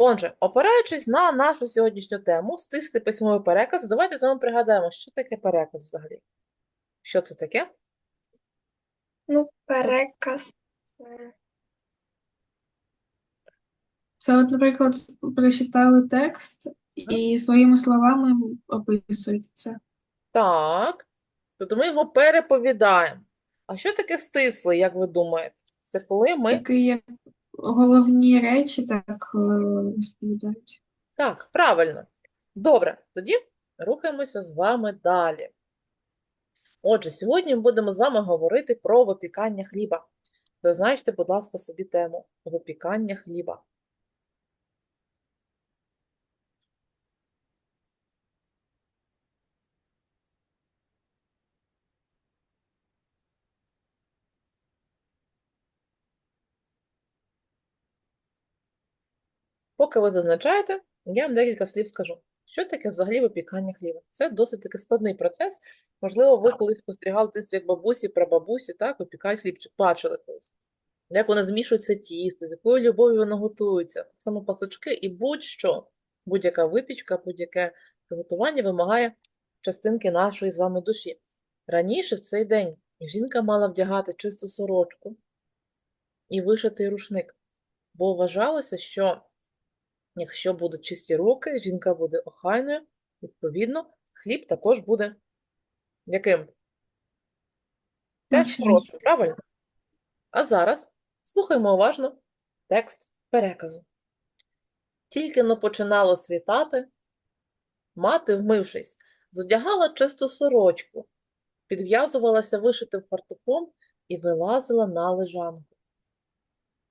Отже, опираючись на нашу сьогоднішню тему, стислий письмовий переказ, давайте з вами пригадаємо, що таке переказ взагалі. Що це таке? Ну, переказ це Це, от, наприклад, прочитали текст і своїми словами описують це. Так. Тобто ми його переповідаємо. А що таке стислий, як ви думаєте? Це коли ми. Такі як головні речі так е, розповідають. Так, правильно. Добре, тоді рухаємося з вами далі. Отже, сьогодні ми будемо з вами говорити про випікання хліба. Зазначте, будь ласка, собі тему випікання хліба. Поки ви зазначаєте, я вам декілька слів скажу. Що таке взагалі випікання хліба? Це досить таки складний процес. Можливо, ви колись спостерігали в як бабусі, прабабусі, так, випікають хлібчик, бачили колись. Як вони змішуються тісто, з якою любов'ю воно готується. Так само пасочки і будь-що, будь-яка випічка, будь-яке приготування вимагає частинки нашої з вами душі. Раніше в цей день жінка мала вдягати чисту сорочку і вишитий рушник, бо вважалося, що Якщо будуть чисті руки, жінка буде охайною, відповідно, хліб також буде яким? Теж хорошим, правильно? А зараз слухаймо уважно текст переказу. Тільки но починало світати, мати, вмившись, зодягала чисту сорочку, підв'язувалася вишитим фартухом і вилазила на лежанку.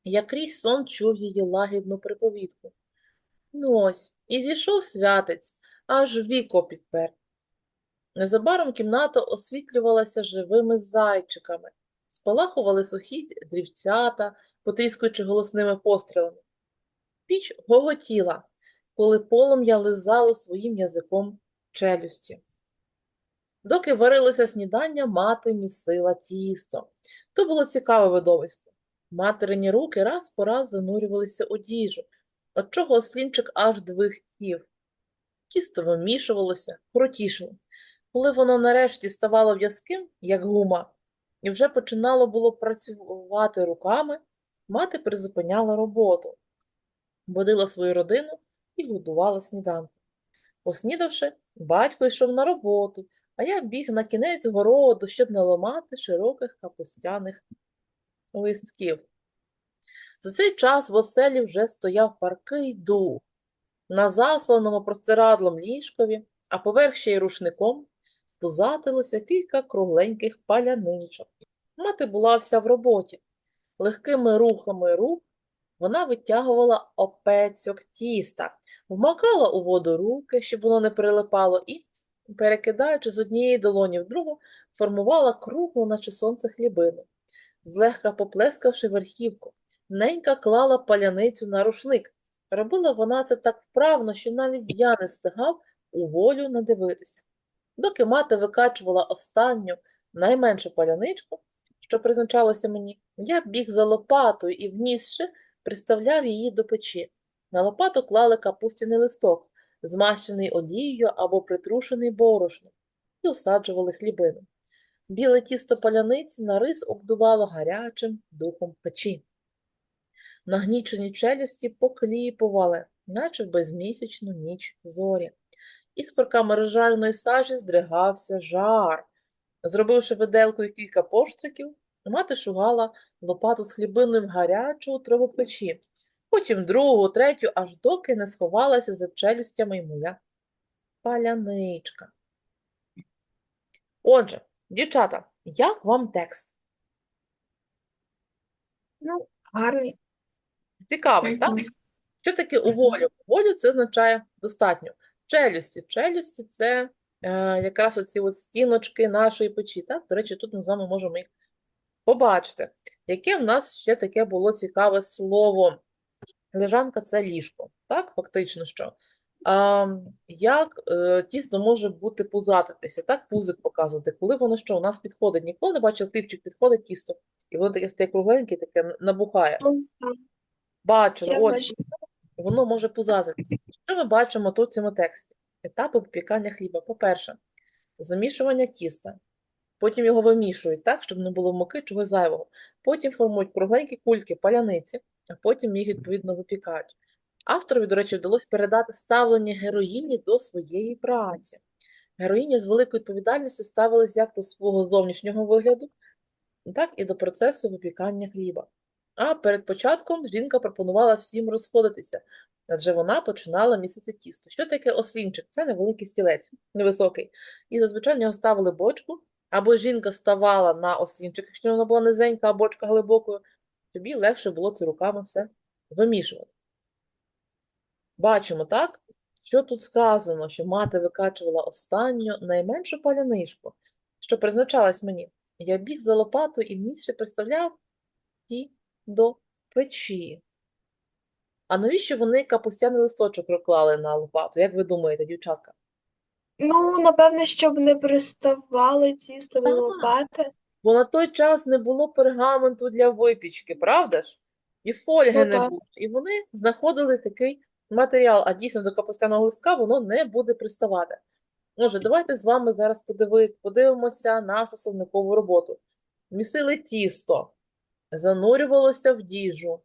Я крізь сон чув її лагідну приповідку. Ну ось, і зійшов святець, аж віко підпер. Незабаром кімната освітлювалася живими зайчиками, спалахували сухі дрівцята, потріскуючи голосними пострілами. Піч гоготіла, коли полум'я лизало своїм язиком челюсті. Доки варилося снідання, мати місила тісто. То було цікаве видовисько. Материні руки раз по раз занурювалися у діжу, от чого ослінчик аж двихтів. Тісто вимішувалося, крутішало. Коли воно нарешті ставало в'язким, як гума, і вже починало було працювати руками, мати призупиняла роботу, будила свою родину і годувала сніданком. Поснідавши, батько йшов на роботу, а я біг на кінець городу, щоб не ламати широких капустяних листків. За цей час в оселі вже стояв паркий дух. На засланому простирадлом ліжкові, а поверх ще й рушником, пузатилося кілька кругленьких паляничок. Мати була вся в роботі. Легкими рухами рук вона витягувала опецьок тіста, вмакала у воду руки, щоб воно не прилипало, і, перекидаючи з однієї долоні в другу, формувала круглу, наче сонце хлібину. Злегка поплескавши верхівку, ненька клала паляницю на рушник. Робила вона це так вправно, що навіть я не встигав у волю надивитися. Доки мати викачувала останню, найменшу паляничку, що призначалося мені, я біг за лопатою і, внісши, приставляв її до печі. На лопату клали капустяний листок, змащений олією або притрушений борошном, і осаджували хлібину. Біле тісто паляниці на рис обдувало гарячим духом печі. Нагнічені челюсті покліпували, наче в безмісячну ніч зорі. Іспирками розжареної сажі здригався жар. Зробивши виделкою кілька поштриків, мати шугала лопату з хлібиною в гарячу утробу печі, потім другу, третю, аж доки не сховалася за челюстями й моя паляничка. Отже, дівчата, як вам текст? ну, гарний. Цікавий, так? Що таке у волю? Волю це означає достатньо. Челюсті. Челюсті це е, якраз оці от стіночки нашої печі. Так? До речі, тут ми з вами можемо їх побачити. Яке в нас ще таке було цікаве слово? Лежанка це ліжко. Так, фактично що? А, як е, тісто може бути пузатитися, так, пузик показувати, коли воно що у нас підходить. Ніколи не бачив, хлібчик підходить тісто, і воно таке стає кругленьке, таке набухає. Бачили, ось. воно може пузатитися. Що ми бачимо тут в цьому тексті? Етапи випікання хліба. По-перше, замішування тіста. Потім його вимішують так, щоб не було муки чогось зайвого. Потім формують кругленькі кульки паляниці, а потім їх відповідно випікають. Авторові, до речі, вдалося передати ставлення героїні до своєї праці. Героїня з великою відповідальністю ставилась як до свого зовнішнього вигляду, так і до процесу випікання хліба. А перед початком жінка пропонувала всім розходитися, адже вона починала місити тісто. Що таке ослінчик? Це невеликий стілець, невисокий. І зазвичай в нього ставили бочку, або жінка ставала на ослінчик, якщо вона була низенька, а бочка глибокою, тобі легше було це руками все вимішувати. Бачимо, так? Що тут сказано, що мати викачувала останню найменшу паляничку, що призначалась мені. Я біг за лопатою і місце представляв і до печі. А навіщо вони капустяний листочок проклали на лопату? Як ви думаєте, дівчатка? Ну, напевне, щоб не приставало тісто до Так. лопати. Бо на той час не було пергаменту для випічки, правда ж? І фольги Ну, не так. було. І вони знаходили такий матеріал, а дійсно до капустяного листка воно не буде приставати. Отже, давайте з вами зараз подиви- подивимося нашу словникову роботу. Місили тісто, занурювалося в діжу,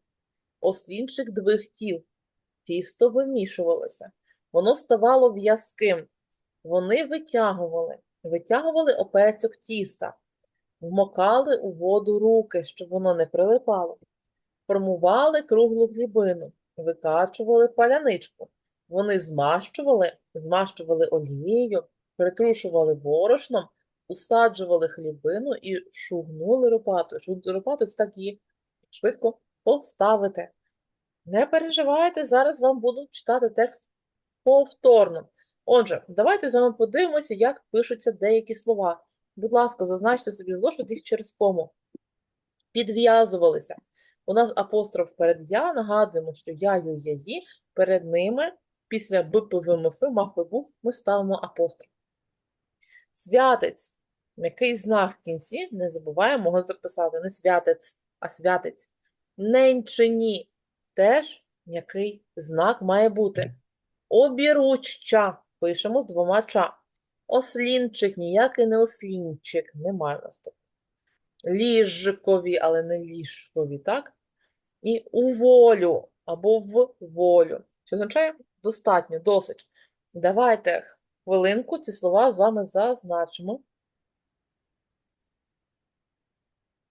ослінчик двигтів, тісто вимішувалося, воно ставало в'язким. Вони витягували, витягували опецьок тіста, вмокали у воду руки, щоб воно не прилипало, формували круглу хлібину, викачували паляничку. Вони змащували, змащували олією, притрушували борошном, усаджували хлібину і шугнули лопатою. Шугнути це так її швидко поставити. Не переживайте, зараз вам буду читати текст повторно. Отже, давайте з вами подивимося, як пишуться деякі слова. Будь ласка, зазначте собі в їх через кому. Підв'язувалися. У нас апостроф перед я, нагадуємо, що я, ю, я, ї, перед ними після БПВМФ, мав би був, ми ставимо апостроф. Святець. М'який знак в кінці, не забуваємо його записати. Не святець, а святець. Ненчині. Теж м'який знак має бути. Обіруччя. Пишемо з двома ча. Ослінчик, ніякий не ослінчик. Немає у нас такого. Ліжкові, але не ліжкові, так? І у волю або в волю. Що означає достатньо, досить. Давайте хвилинку ці слова з вами зазначимо.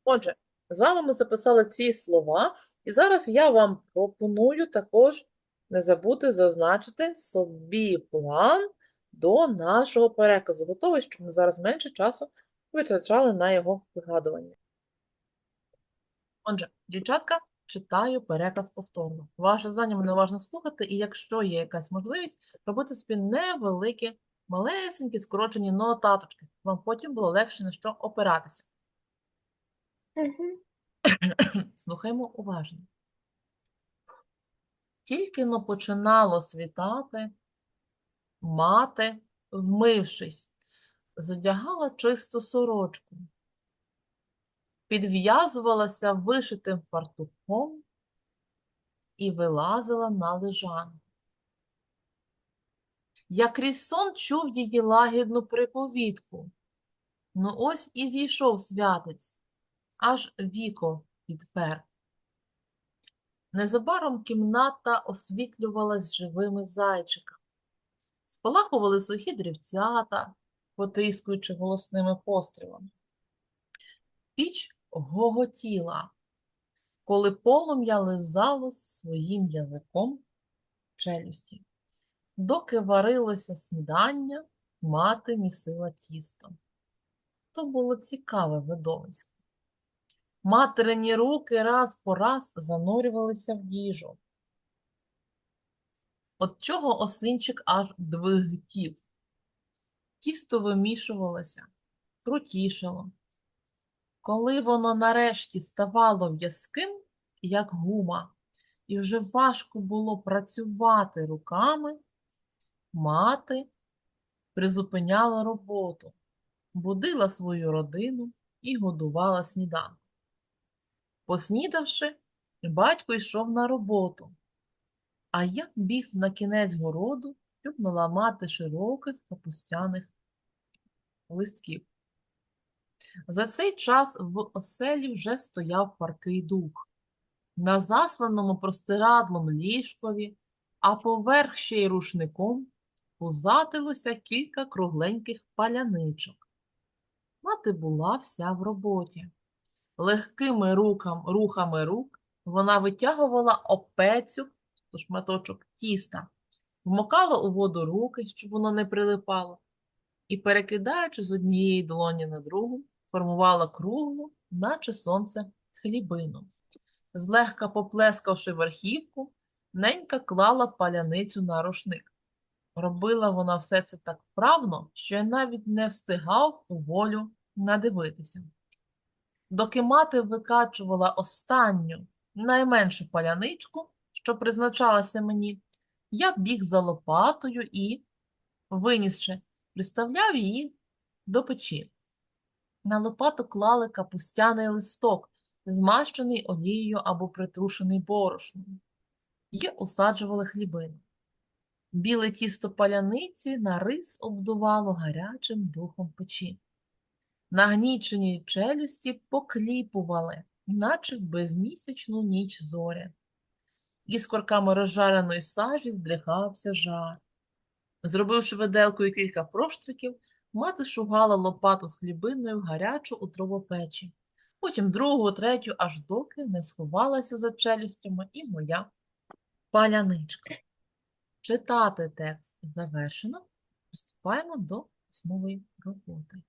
Отже, з вами ми записали ці слова, і зараз я вам пропоную також не забути зазначити собі план до нашого переказу. Готовий, щоб ми зараз менше часу витрачали на його вигадування. Отже, дівчатка, читаю переказ повторно. Ваше завдання мене уважно слухати, і якщо є якась можливість, робити собі невеликі, малесенькі, скорочені нотаточки. Вам потім було легше на що опиратися. Слухаймо уважно. Тільки но починало світати, мати, вмившись, зодягала чисту сорочку, підв'язувалася вишитим фартухом і вилазила на лежанку. Я крізь сон чув її лагідну приповідку. Ну ось і зійшов святець, аж віко підпер. Незабаром кімната освітлювалась живими зайчиками. Спалахували сухі дрівцята, потискуючи голосними пострілами. Піч гоготіла, коли полум'я лизало своїм язиком челюсті. Доки варилося снідання, мати місила тісто. То було цікаве видовисько. Материні руки раз по раз занурювалися в їжу. От чого ослінчик аж двигтів. Тісто вимішувалося, крутішало. Коли воно нарешті ставало в'язким, як гума, і вже важко було працювати руками, мати призупиняла роботу, будила свою родину і годувала сніданком. Поснідавши, батько йшов на роботу. А я біг на кінець городу, щоб наламати широких капустяних листків. За цей час в оселі вже стояв паркий дух. На засланому простирадлом ліжкові, а поверх ще й рушником, позатилося кілька кругленьких паляничок. Мати була вся в роботі. Легкими рукам, рухами рук вона витягувала опецю, то шматочок тіста, вмокала у воду руки, щоб воно не прилипало, і, перекидаючи з однієї долоні на другу, формувала круглу, наче сонце, хлібину. Злегка поплескавши верхівку, ненька клала паляницю на рушник. Робила вона все це так вправно, що я навіть не встигав у волю надивитися. Доки мати викачувала останню, найменшу паляничку, що призначалася мені, я біг за лопатою і, винісши, приставляв її до печі. На лопату клали капустяний листок, змащений олією або притрушений борошном, і усаджували хлібину. Біле тісто паляниці на рис обдувало гарячим духом печі. Нагнічені челюсті покліпували, наче в безмісячну ніч зоря. Іскорками розжареної сажі здригався жар. Зробивши виделкою кілька проштриків, мати шугала лопату з хлібиною в гарячу утробу печі, потім другу, третю, аж доки не сховалася за челюстями і моя паляничка. Читати текст завершено. Приступаємо до письмової роботи.